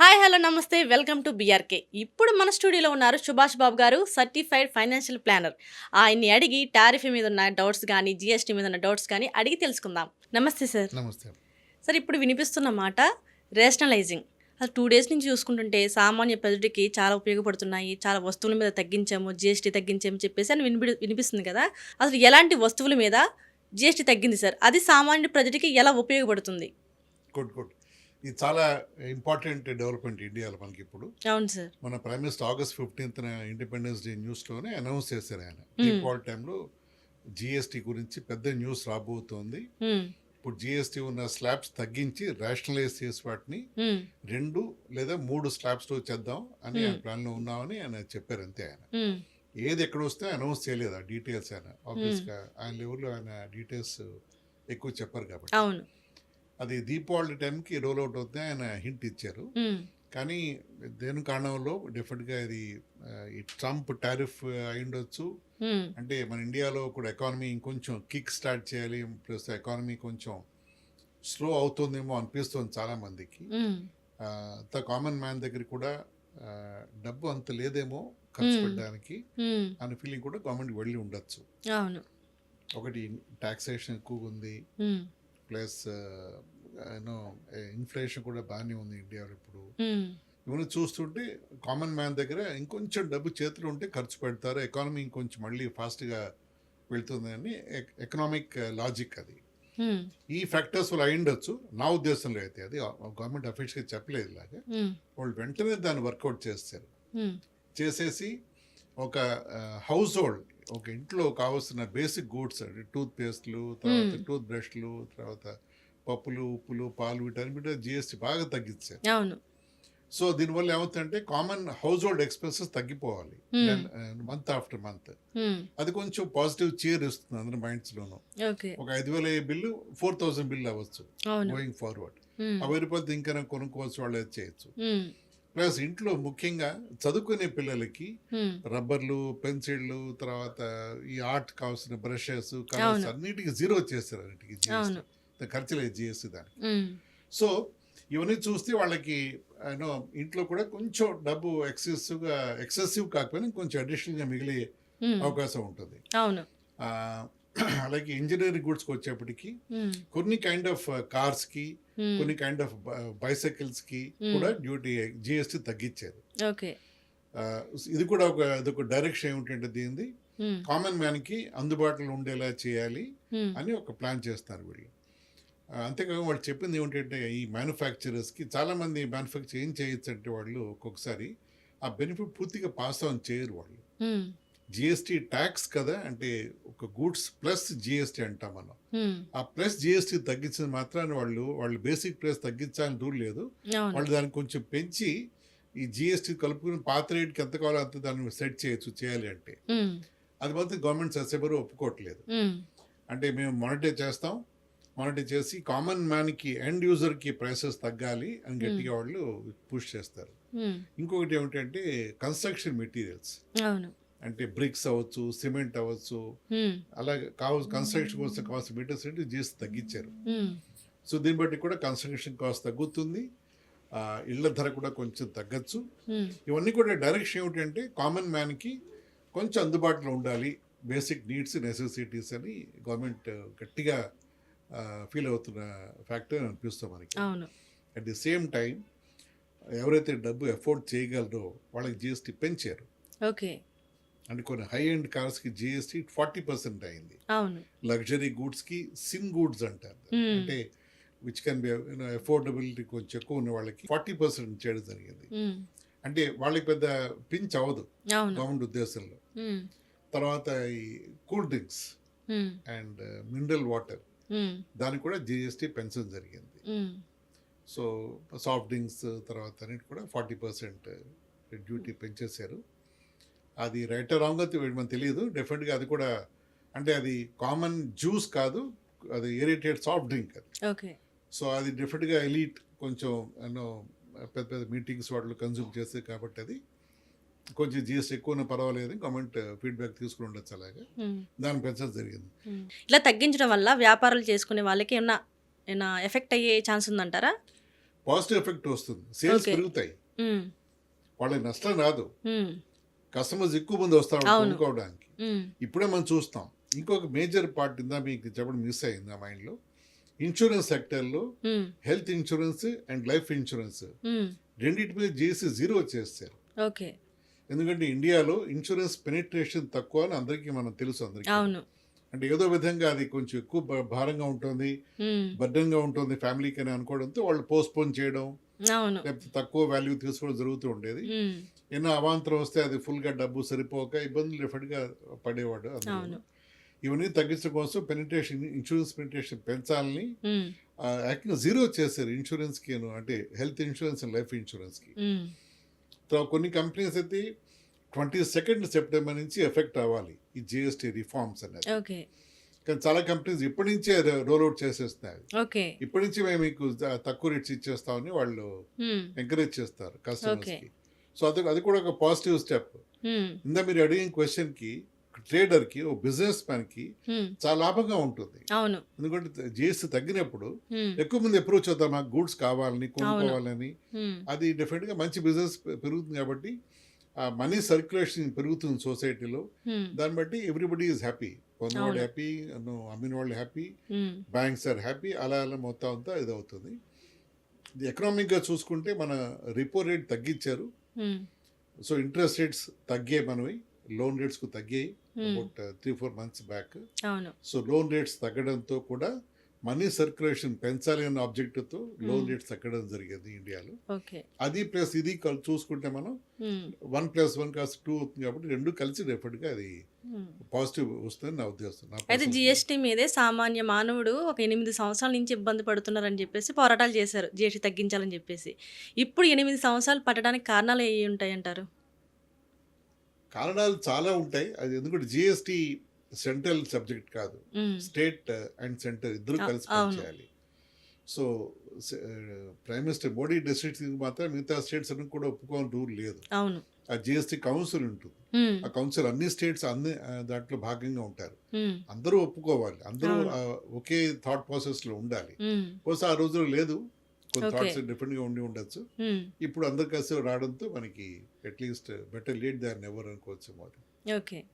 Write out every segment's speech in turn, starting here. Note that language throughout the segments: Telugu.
హాయ్ హలో నమస్తే. Welcome to BRK. ఇప్పుడు మన స్టూడియోలో ఉన్నారు సుభాష్ బాబు గారు సర్టిఫైడ్ ఫైనాన్షియల్ ప్లానర్. ఆయన్ని అడిగి టారిఫ్ మీద ఉన్న డౌట్స్ కానీ జిఎస్టీ మీద ఉన్న డౌట్స్ కానీ అడిగి తెలుసుకుందాం. నమస్తే సార్. నమస్తే. సార్ ఇప్పుడు వినిపిస్తున్న మాట రేషనలైజింగ్ అసలు టూ డేస్ నుంచి చూసుకుంటుంటే సామాన్య ప్రజలకి చాలా ఉపయోగపడుతున్నాయి. చాలా వస్తువుల మీద తగ్గించాము జిఎస్టీ తగ్గించాము చెప్పేసి అని వినిపి వినిపిస్తుంది కదా. అసలు ఎలాంటి వస్తువుల మీద జిఎస్టీ తగ్గింది సార్? అది సామాన్య ప్రజలకి ఎలా ఉపయోగపడుతుంది? Good good. ఇది చాలా ఇంపార్టెంట్ డెవలప్మెంట్ ఇండియాలో మనకి ఇప్పుడు అవును సార్. మన prime minister August fifteenth independence day న్యూస్లోనే announce చేశారు ఆయన. దీపావళి టైంలో జిఎస్టీ గురించి పెద్ద న్యూస్ రాబోతోంది. ఇప్పుడు జిఎస్టీ ఉన్న స్లాబ్స్ తగ్గించి రేషనలైజ్ చేసి వాటిని రెండు లేదా మూడు స్లాబ్స్లో చేద్దాం అని ఆయన Hmm. ప్లాన్లో ఉన్నామని ఆయన చెప్పారు అంతే ఆయన. ఏది ఎక్కడ వస్తే అనౌన్స్ చేయలేదు ఆ డీటెయిల్స్ ఆయన. ఆబ్వియస్గా ఆయన లెవెల్లో ఆయన డీటెయిల్స్ ఎక్కువ చెప్పారు కాబట్టి. అది దీపావళి టైంకి రోల్ అవుట్ అవుతుంది ఆయన హింట్ ఇచ్చారు. కానీ దేని కారణంలో డెఫినెట్గా ఇది ఈ ట్రంప్ టారిఫ్ అయి ఉండొచ్చు ఉమ్, అంటే మన ఇండియాలో కూడా ఎకానమీ ఇంకొంచెం కిక్ స్టార్ట్ చేయాలి ప్లస్ ఎకానమీ కొంచెం స్లో అవుతుందేమో అనిపిస్తుంది చాలా మందికి అంత కామన్ మ్యాన్ దగ్గర కూడా డబ్బు అంత లేదేమో ఖర్చు. పెట్టడానికి అనే ఫీలింగ్ కూడా గవర్నమెంట్ వెళ్ళి ఉండొచ్చు. ఒకటి టాక్సేషన్ ఎక్కువగా ఉంది ప్లస్ యూనో ఇన్ఫ్లేషన్ కూడా బాగానే ఉంది ఇండియాలో ఇప్పుడు. ఇవన్నీ చూస్తుంటే కామన్ మ్యాన్ దగ్గర ఇంకొంచెం డబ్బు చేతులు ఉంటే ఖర్చు పెడతారు. ఎకానమీ ఇంకొంచెం మళ్ళీ ఫాస్ట్గా వెళ్తుందని ఎకనామిక్ లాజిక్ అది. ఈ ఫ్యాక్టర్స్ వల్ల అయిండొచ్చు నా ఉద్దేశంలో అయితే అది గవర్నమెంట్ అఫీషియల్గా చెప్పలేదు ఇలాగా. వాళ్ళు వెంటనే దాన్ని వర్కౌట్ చేస్తారు. చేసేసి ఒక హౌస్ హోల్డ్ ఒక ఇంట్లో కావాల్సిన బేసిక్ గూడ్స్ అండి. టూత్ పేస్ట్లు తర్వాత. టూత్ బ్రష్లు తర్వాత పప్పులు ఉప్పులు పాలు వీటన్నిటి జిఎస్టీ బాగా తగ్గించారు అవును. సో దీనివల్ల ఏమవుతుందంటే కామన్ హౌస్ హోల్డ్ ఎక్స్పెన్సెస్ తగ్గిపోవాలి. మంత్ ఆఫ్టర్ మంత్ అది కొంచెం పాజిటివ్ చీర్ ఇస్తుంది అందరి మైండ్స్లోనూ ఓకే. ఒక ఐదు వేల బిల్లు ఫోర్ థౌసండ్ బిల్ అవ్వచ్చు గోయింగ్ ఫార్వర్డ్ ఆ వెయ్యి రూపాయలతో ఇంకా కొనుక్కోవచ్చు వాళ్ళు చేయొచ్చు. ప్లస్ ఇంట్లో ముఖ్యంగా చదువుకునే పిల్లలకి రబ్బర్లు పెన్సిళ్ళు తర్వాత ఈ ఆర్ట్ కావాల్సిన బ్రషెస్ కలర్స్. అన్నిటికీ జీరో చేస్తారు అన్నిటికీ జిఎస్టీ. ఖర్చు లేదు జిఎస్టీ దానికి. సో ఇవన్నీ చూస్తే వాళ్ళకి యూనో ఇంట్లో కూడా కొంచెం డబ్బు ఎక్సెసివ్గా ఎక్సెసివ్ కాకపోయినా కొంచెం అడిషనల్గా మిగిలే అవకాశం ఉంటుంది. అవును. అలాగే ఇంజనీరింగ్ గుడ్స్కి వచ్చేప్పటికి కొన్ని కైండ్ ఆఫ్ కార్స్కి ఉమ్, కొన్ని కైండ్ ఆఫ్ బైసైకిల్స్కి Hmm. కూడా డ్యూటీ జిఎస్టీ తగ్గించారు. ఇది కూడా ఒక అదొక డైరెక్షన్ ఏమిటంటే దీనిది కామన్ మ్యాన్కి అందుబాటులో ఉండేలా చేయాలి అని ఒక ప్లాన్ చేస్తారు వీళ్ళు. అంతేకాక వాళ్ళు చెప్పింది ఏమిటంటే ఈ మ్యానుఫ్యాక్చరర్స్కి చాలామంది మ్యానుఫ్యాక్చర్ ఏం చేయొచ్చు అంటే వాళ్ళు ఒక్కొక్కసారి ఆ బెనిఫిట్ పూర్తిగా పాస్ ఆన్ చేయరు వాళ్ళు. జిఎస్టీ ట్యాక్స్ కదా అంటే ఒక గూడ్స్ ప్లస్ జిఎస్టీ అంటాం మనం. ఆ ప్లస్ జిఎస్టీ తగ్గించిన మాత్రాన్ని వాళ్ళు వాళ్ళు బేసిక్ ప్రైస్ తగ్గించాలని రూల్ లేదు. వాళ్ళు దాన్ని కొంచెం పెంచి ఈ జిఎస్టీ కలుపుకుని పాత రేట్కి ఎంత కావాలో అంత దాన్ని సెట్ చేయొచ్చు చేయాలి అంటే. అది మాత్రం గవర్నమెంట్ సస్యబరు ఒప్పుకోవట్లేదు. అంటే మేము మానిటర్ చేస్తాం. మానిటర్ చేసి కామన్ మ్యాన్కి ఎండ్ యూజర్కి ప్రైసెస్ తగ్గాలి అని గట్టిగా వాళ్ళు పుష్ చేస్తారు. ఇంకొకటి ఏమిటంటే కన్స్ట్రక్షన్ మెటీరియల్స్ అంటే బ్రిక్స్ అవ్వచ్చు సిమెంట్ అవ్వచ్చు అలాగే కావాల్సిన కన్స్ట్రక్షన్ కోసం కావాల్సిన మెటీరియల్స్ అంటే జీఎస్ తగ్గించారు. సో దీన్ని బట్టి కూడా కన్స్ట్రక్షన్ కాస్ట్ తగ్గుతుంది. ఇళ్ళ ధర కూడా కొంచెం తగ్గచ్చు. ఇవన్నీ కూడా డైరెక్షన్ ఏమిటంటే కామన్ మ్యాన్కి కొంచెం అందుబాటులో ఉండాలి. బేసిక్ నీడ్స్ నెసెసిటీస్ అని గవర్నమెంట్ గట్టిగా ఫీల్ అవుతున్న ఫ్యాక్టర్ అనిపిస్తుంది మనకి. అట్ ది సేమ్ టైం ఎవరైతే డబ్బు ఎఫోర్డ్ చేయగలరో వాళ్ళకి జిఎస్టీ పెంచారు. ఓకే. అంటే కొన్ని హై ఎండ్ కార్స్కి జిఎస్టీ ఫార్టీ పర్సెంట్ అయింది. అవును. లగ్జరీ గూడ్స్కి సిన్ గూడ్స్ అంటారు. అంటే విచ్ కెన్ బి ఎఫోర్డబిలిటీ కొంచెం ఎక్కువ ఉన్న వాళ్ళకి ఫార్టీ పర్సెంట్ చేయడం జరిగింది. అంటే వాళ్ళకి పెద్ద పించ్ అవ్వదు గవర్నమెంట్ ఉద్దేశంలో తర్వాత ఈ cool drinks and mineral water దానికి కూడా జిఎస్టీ పెన్షన్ జరిగింది. సో సాఫ్ట్ డ్రింక్స్ తర్వాత అన్నిటి కూడా ఫార్టీ పర్సెంట్ డ్యూటీ పెంచేశారు. అది రైట్ రాంగ్ అయితే మనకు తెలియదు. డెఫినెట్గా అది కూడా అంటే అది కామన్ జ్యూస్ కాదు. అది ఏరిటెడ్ సాఫ్ట్ డ్రింక్ అది. ఓకే సో అది డెఫినెట్గా ఎలీట్ కొంచెం ఎన్నో పెద్ద పెద్ద మీటింగ్స్ వాళ్ళు కన్జ్యూమ్ చేస్తే కాబట్టి అది. కొంచెం జిఎస్టీ ఎక్కువ పర్వాలేదు. గవర్నమెంట్ ఫీడ్బ్యాక్ తీసుకుని ఉండొచ్చు అలాగే. ఉమ్, దాన్ని పెంచడం జరిగింది. ఉమ్. ఇలా తగ్గించడం వల్ల వ్యాపారాలు చేసుకునే వాళ్ళకి ఏమన్నా ఏమన్నా ఎఫెక్ట్ అయ్యే ఛాన్స్ ఉందంటారా? పాజిటివ్ ఎఫెక్ట్ వస్తుంది. సేల్స్. పెరుగుతాయి. ఉమ్, వాళ్ళకి నష్టం రాదు. కస్టమర్స్ ఎక్కువ మంది వస్తారు. కొనుక్కోవడానికి. ఉమ్, ఇప్పుడే మనం చూస్తాం. ఇంకొక మేజర్ పార్ట్ ఇందా మీకు చెప్పడం మిస్ అయింది ఆ మైండ్లో. ఇన్సూరెన్స్ సెక్టర్లో health insurance and life insurance. రెండింటి మీద చేసి జీరో చేస్తారు ఓకే. ఎందుకంటే ఇండియాలో ఇన్సూరెన్స్ పెనిట్రేషన్ తక్కువ అని అందరికీ మనం తెలుసు అందరికీ. అంటే ఏదో విధంగా అది కొంచెం ఎక్కువ భారంగా ఉంటుంది బర్డన్గా ఉంటుంది ఫ్యామిలీకి అని అనుకోవడంతో వాళ్ళు పోస్ట్పోన్ చేయడం లేకపోతే తక్కువ వాల్యూ తీసుకోవడం జరుగుతూ ఉండేది. ఎన్నో అవాంతరం వస్తే అది ఫుల్గా డబ్బు సరిపోక ఇబ్బందులు డెఫినెట్గా పడేవాడు ఇవన్నీ తగ్గించడం కోసం పెనిట్రేషన్ ఇన్సూరెన్స్ పెనిట్రేషన్ పెంచాలని యాక్టింగ్ జీరో చేశారు ఇన్సూరెన్స్కి అంటే హెల్త్ ఇన్సూరెన్స్ అండ్ లైఫ్ ఇన్సూరెన్స్కి కొన్ని కంపెనీస్ అయితే ట్వంటీ సెకండ్ సెప్టెంబర్ నుంచి ఎఫెక్ట్ అవ్వాలి ఈ జిఎస్టీ రిఫార్మ్స్ అనేది. కానీ చాలా కంపెనీస్ ఇప్పటి నుంచే రోల్ అవుట్ చేసేస్తున్నాయి. ఇప్పటి నుంచి మేము మీకు తక్కువ రేట్స్ ఇచ్చేస్తామని వాళ్ళు ఎంకరేజ్ చేస్తారు. కస్టమర్స్కి. సో అది అది కూడా ఒక పాజిటివ్ స్టెప్. ఇందా మీరు అడిగిన క్వశ్చన్కి ట్రేడర్కి ఓ బిజినెస్ మ్యాన్కి ఉమ్, చాలా లాభంగా ఉంటుంది. అవును. ఎందుకంటే జిఎస్టీ తగ్గినప్పుడు ఎక్కువ మంది అప్రోచ్ అవుతారు మాకు గూడ్స్ కావాలని కొనుక్కోవాలని. అది డెఫినెట్గా మంచి బిజినెస్ పెరుగుతుంది కాబట్టి మనీ సర్క్యులేషన్ పెరుగుతుంది సొసైటీలో. దాన్ని బట్టి ఎవ్రీబడి ఈజ్ హ్యాపీ. కొన్నవాళ్ళు అవును. హ్యాపీ అమ్మిన వాళ్ళు హ్యాపీ బ్యాంక్స్ ఆర్ హ్యాపీ అలా అలా మొత్తం అంతా ఇది అవుతుంది ఎకనామిక్గా చూసుకుంటే మన రిపో రేట్ తగ్గించారు. సో ఇంట్రెస్ట్ రేట్స్ తగ్గాయి మనవి. లోన్ రేట్స్కు తగ్గాయి. About three four months back. So loan rates తగ్గడంతో కూడా మనీ సర్క్యులేషన్ పెంచాలి అన్న ఆబ్జెక్టివ్తో లోన్ Hmm. రేట్స్ తగ్గడం జరిగేది ఇండియాలో. ఓకే. అది ప్లస్ ఇది చూసుకుంటే మనం ఉమ్, వన్ ప్లస్ వన్ కాస్త టూ అవుతుంది కాబట్టి రెండు కలిసి డెఫినెట్గా అది ఉమ్. పాజిటివ్ వస్తుంది నా ఉద్దేశం. అయితే జిఎస్టీ మీదే సామాన్య మానవుడు ఒక ఎనిమిది సంవత్సరాల నుంచి ఇబ్బంది పడుతున్నారని చెప్పేసి పోరాటాలు చేశారు. జిఎస్టీ తగ్గించాలని చెప్పేసి. ఇప్పుడు ఎనిమిది సంవత్సరాలు పట్టడానికి కారణాలు ఏ ఉంటాయి అంటారు? కారణాలు చాలా ఉంటాయి. అది ఎందుకంటే జిఎస్టీ సెంట్రల్ సబ్జెక్ట్ కాదు. స్టేట్ అండ్ సెంటర్ ఇద్దరు కలిసి. పనిచేయాలి. So prime minister Modi decision మాత్రం మిగతా స్టేట్స్ అన్ని కూడా ఒప్పుకోని రూల్ లేదు. ఆ జిఎస్టీ కౌన్సిల్ ఉంటుంది. ఆ కౌన్సిల్ అన్ని స్టేట్స్ అన్ని దాంట్లో భాగంగా ఉంటారు. అందరూ ఒప్పుకోవాలి. అందరూ ఒకే థాట్ ప్రాసెస్లో ఉండాలి. బహుశా ఆ రోజుల్లో లేదు. కొన్ని. థాట్స్ డిఫరెంట్గా ఉండి ఉండొచ్చు. ఇప్పుడు అందరు కలిసి రావడంతో మనకి at least better late than ever అనుకోవచ్చు మరి ఓకే.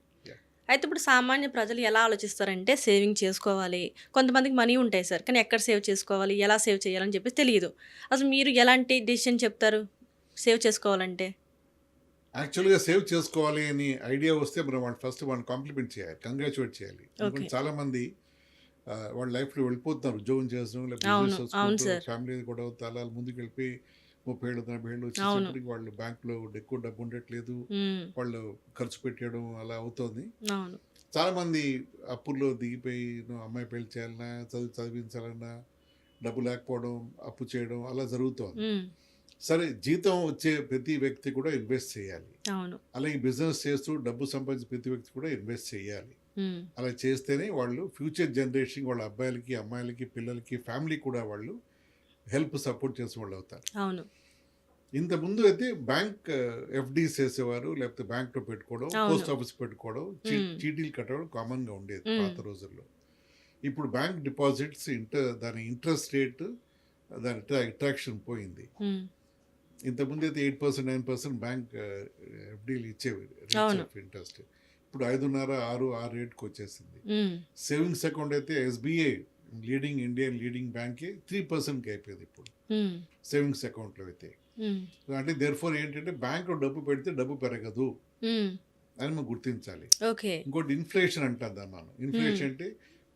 అయితే ఇప్పుడు సామాన్య ప్రజలు ఎలా ఆలోచిస్తారంటే సేవింగ్ చేసుకోవాలి. కొంతమందికి మనీ ఉంటాయి సార్. కానీ ఎక్కడ సేవ్ చేసుకోవాలి? ఎలా సేవ్ చేయాలని చెప్పేసి తెలియదు. అసలు మీరు ఎలాంటి డెసిషన్ చెప్తారు? సేవ్ చేసుకోవాలంటే? యాక్చువల్గా సేవ్ చేసుకోవాలి అని ఐడియా వస్తే మనం వాళ్ళు ఫస్ట్ వాళ్ళని కాంప్లిమెంట్ చేయాలి. కంగ్రాచులేట్ చేయాలి. చాలా మంది వాళ్ళ లైఫ్లో వెళ్ళిపోతున్నారు. ఉద్యోగం సార్. ఫ్యామిలీ కూడా తలాలు ముందుకు వెళ్ళిపోయి ముప్పై ఏళ్ళు నలభై ఏళ్ళు. వచ్చేసరికి వాళ్ళు బ్యాంక్లో ఎక్కువ డబ్బు ఉండట్లేదు. వాళ్ళు ఖర్చు పెట్టడం అలా అవుతుంది. చాలా మంది అప్పుల్లో దిగిపోయి అమ్మాయి పెళ్ళి చేయాలన్నా చదువు చదివించాలన్నా డబ్బు లేకపోవడం అప్పు చేయడం అలా జరుగుతోంది. సరే జీతం వచ్చే ప్రతి వ్యక్తి కూడా ఇన్వెస్ట్ చేయాలి. అలాగే బిజినెస్ చేస్తూ డబ్బు సంపాదించే ప్రతి వ్యక్తి కూడా ఇన్వెస్ట్ చేయాలి. అలా చేస్తేనే వాళ్ళు ఫ్యూచర్ జనరేషన్ వాళ్ళ అబ్బాయిలకి అమ్మాయిలకి పిల్లలకి ఫ్యామిలీ కూడా వాళ్ళు హెల్ప్ సపోర్ట్ చేసే వాళ్ళు అవుతారు అవును ఇంత ముందు అయితే బ్యాంక్ ఎఫ్డీస్ చేసేవారు లేకపోతే బ్యాంక్లో పెట్టుకోవడం. పోస్ట్ ఆఫీస్ పెట్టుకోవడం. చీటీలు కట్టడం కామన్గా ఉండేది. పాత రోజుల్లో ఇప్పుడు బ్యాంక్ డిపాజిట్స్ ఇంటర్ దాని ఇంట్రెస్ట్ రేట్ దాని అట్రాక్షన్ పోయింది ఇంతకుముందు అయితే eight percent nine percent bank ఎఫ్డీలు ఇచ్చేవి. రేట్స్ ఆఫ్ ఇంట్రెస్ట్ ఇప్పుడు ఐదున్నర ఆరు ఆరు రేట్కి వచ్చేసింది సేవింగ్స్ అకౌంట్ అయితే ఎస్బీఐ లీడింగ్ ఇండియన్ లీడింగ్ బ్యాంకే త్రీ పర్సెంట్కి అయిపోయింది ఇప్పుడు. సేవింగ్స్ అకౌంట్లో అయితే. ఉమ్, అంటే దేర్ ఫోర్ ఏంటంటే బ్యాంక్లో డబ్బు పెడితే డబ్బు పెరగదు. ఉమ్, అని మనం గుర్తించాలి. ఇంకోటి ఇన్ఫ్లేషన్ అంటాం దాన్ని మనం. ఇన్ఫ్లేషన్ అంటే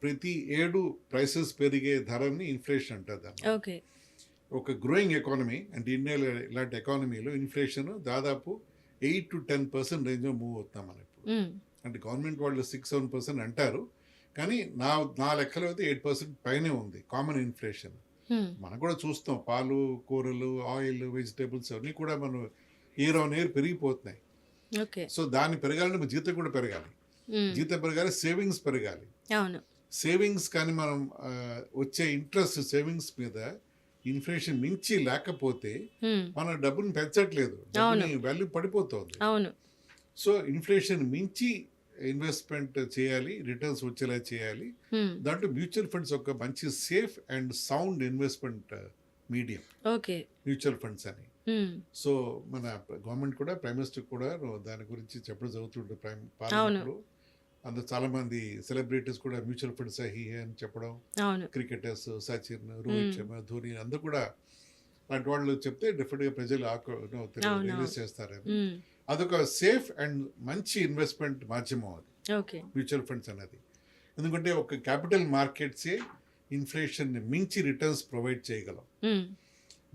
ప్రతి ఏడు ప్రైసెస్ పెరిగే ధరని ఇన్ఫ్లేషన్ అంటారు దాన్ని ఒక గ్రోయింగ్ ఎకానమీ అంటే ఇండియాలో ఇలాంటి ఎకానమీలో ఇన్ఫ్లేషన్ దాదాపు ఎయిట్ టు టెన్ పర్సెంట్ రేంజ్లో మూవ్ అవుతున్నాం మనం ఇప్పుడు. అంటే గవర్నమెంట్ వాళ్ళు సిక్స్ సెవెన్ పర్సెంట్ అంటారు. కానీ నా నా లెక్కలో అయితే ఎయిట్ పర్సెంట్ పైనే ఉంది కామన్ ఇన్ఫ్లేషన్ ఉమ్, మనం కూడా చూస్తాం పాలు కూరలు ఆయిల్ వెజిటేబుల్స్ అన్నీ కూడా మనం ఇయర్ ఆన్ ఇయర్ పెరిగిపోతున్నాయి. సో దాన్ని పెరగాలంటే మన జీతం కూడా పెరగాలి. ఉమ్, జీతం పెరగాలి సేవింగ్స్ పెరగాలి. అవును. సేవింగ్స్ కానీ మనం వచ్చే ఇంట్రెస్ట్ సేవింగ్స్ మీద ఇన్ఫ్లేషన్ మించి లేకపోతే ఉమ్, మన డబ్బుని పెంచట్లేదు. వాల్యూ పడిపోతుంది. సో ఇన్ఫ్లేషన్ మించి ఇన్వెస్ట్మెంట్ చేయాలి రిటర్న్స్ వచ్చేలా చేయాలి. ఉమ్, దాంట్లో మ్యూచువల్ ఫండ్స్ ఒక మంచి safe and sound investment medium okay. Mutual funds అని. సో మన గవర్నమెంట్ కూడా ప్రైమ్ మినిస్టర్ కూడా దాని గురించి చెప్పడం జరుగుతుంటుంది ప్రైమ్. పార్లమెంట్లో. అందులో చాలా మంది సెలబ్రిటీస్ కూడా మ్యూచువల్ ఫండ్స్ హీ అని చెప్పడం క్రికెటర్స్ సచిన్ రోహిత్. శర్మ ధోని అందరూ కూడా అలాంటి వాళ్ళు చెప్తే డెఫినెట్గా ప్రజలు చేస్తారని ఉమ్, అదొక సేఫ్ అండ్ మంచి ఇన్వెస్ట్మెంట్ మాధ్యమం అది. ఓకే. మ్యూచువల్ ఫండ్స్ అనేది. ఎందుకంటే ఒక క్యాపిటల్ మార్కెట్సే ఇన్ఫ్లేషన్ మించి రిటర్న్స్ ప్రొవైడ్ చేయగలం.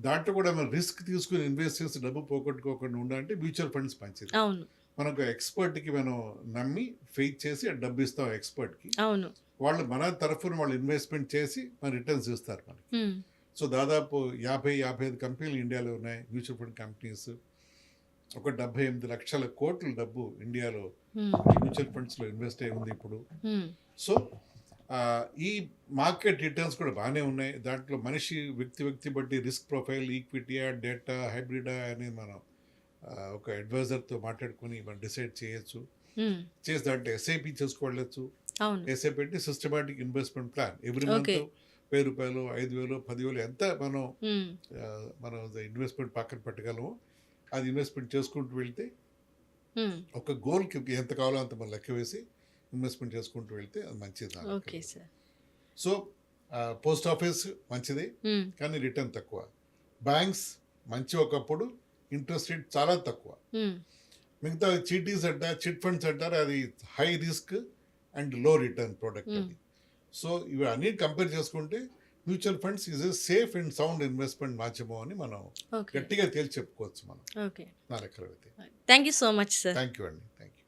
దాంట్లో కూడా మనం రిస్క్ తీసుకుని ఇన్వెస్ట్ చేసి డబ్బు పోగొట్టుకోకుండా ఉండాలంటే మ్యూచువల్ ఫండ్స్ మంచిది. మనకు ఎక్స్పర్ట్కి మనం నమ్మి ఫెయిత్ చేసి డబ్బు ఇస్తాం ఎక్స్పర్ట్కి. అవును. వాళ్ళు మన తరఫున వాళ్ళు ఇన్వెస్ట్మెంట్ చేసి మన రిటర్న్స్ ఇస్తారు మనకి. సో దాదాపు యాభై యాభై ఐదు కంపెనీలు ఇండియాలో ఉన్నాయి మ్యూచువల్ ఫండ్ కంపెనీస్. ఒక డెబ్బై ఎనిమిది లక్షల కోట్ల డబ్బు ఇండియాలో మ్యూచువల్ ఫండ్స్లో ఇన్వెస్ట్ అయి ఉంది ఇప్పుడు. సో ఈ మార్కెట్ రిటర్న్స్ కూడా బాగానే ఉన్నాయి. దాంట్లో మనిషి వ్యక్తి వ్యక్తి బట్టి రిస్క్ ప్రొఫైల్ ఈక్విటీయా డేటా హైబ్రిడా అని మనం ఒక అడ్వైజర్తో మాట్లాడుకుని మనం డిసైడ్ చేయొచ్చు. చేసి దాంట్లో ఎస్ఐపి చేసుకోవచ్చు ఎస్ఐపి అంటే systematic investment plan. Every month. వెయ్యి రూపాయలు ఐదు వేలు పదివేలు ఎంత మనం మనం ఇన్వెస్ట్మెంట్ పక్కన పెట్టగలము అది ఇన్వెస్ట్మెంట్ చేసుకుంటూ వెళ్తే ఒక గోల్కి ఎంత కావాలో అంత మనం లెక్క వేసి ఇన్వెస్ట్మెంట్ చేసుకుంటూ వెళ్తే అది మంచిది సో పోస్ట్ ఆఫీస్ మంచిది కానీ రిటర్న్ తక్కువ. బ్యాంక్స్ మంచి ఒకప్పుడు ఇంట్రెస్ట్ రేట్ చాలా తక్కువ. మిగతా చీటీస్ అంట చిట్ ఫండ్స్ అంటారు అది హై రిస్క్ అండ్లో రిటర్న్ ప్రోడక్ట్. అది. సో ఇవి అన్ని కంపేర్ చేసుకుంటే mutual funds is safe and sound investment మాధ్యమం అని మనం గట్టిగా తేల్చి చెప్పుకోవచ్చు మనం. ఓకే. నా అయితే. Thank you so much sir. Thank you అండి. థ్యాంక్